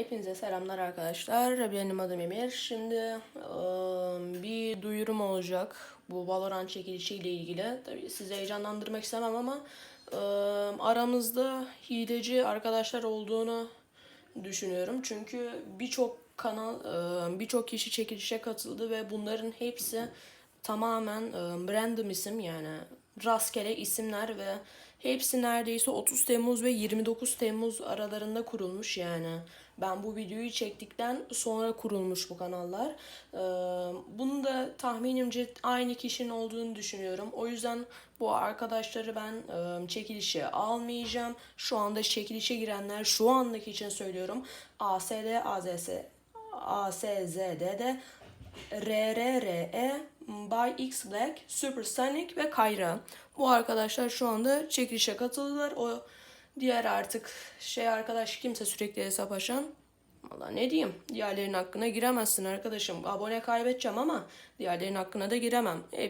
Hepinize selamlar arkadaşlar. Benim adım Emir. Şimdi eee, bir duyurum olacak bu Valorant çekilişiyle ilgili. Tabii sizi heyecanlandırmak istemem ama eee, aramızda hileci arkadaşlar olduğunu düşünüyorum. Çünkü birçok kanal, eee, birçok kişi çekilişe katıldı ve bunların hepsi tamamen eee, random isim yani rastgele isimler ve hepsi neredeyse 30 Temmuz ve 29 Temmuz aralarında kurulmuş yani. Ben bu videoyu çektikten sonra kurulmuş bu kanallar. Ee, bunu da tahminimce aynı kişinin olduğunu düşünüyorum. O yüzden bu arkadaşları ben e, çekilişe almayacağım. Şu anda çekilişe girenler şu andaki için söylüyorum. ASD, AZS, ASZD'de RRRE, By X Black, Supersonic ve Kayra. Bu arkadaşlar şu anda çekilişe katıldılar. O diğer artık şey arkadaş kimse sürekli hesap açan. Valla ne diyeyim diğerlerinin hakkına giremezsin arkadaşım. Abone kaybedeceğim ama diğerlerinin hakkına da giremem. Hep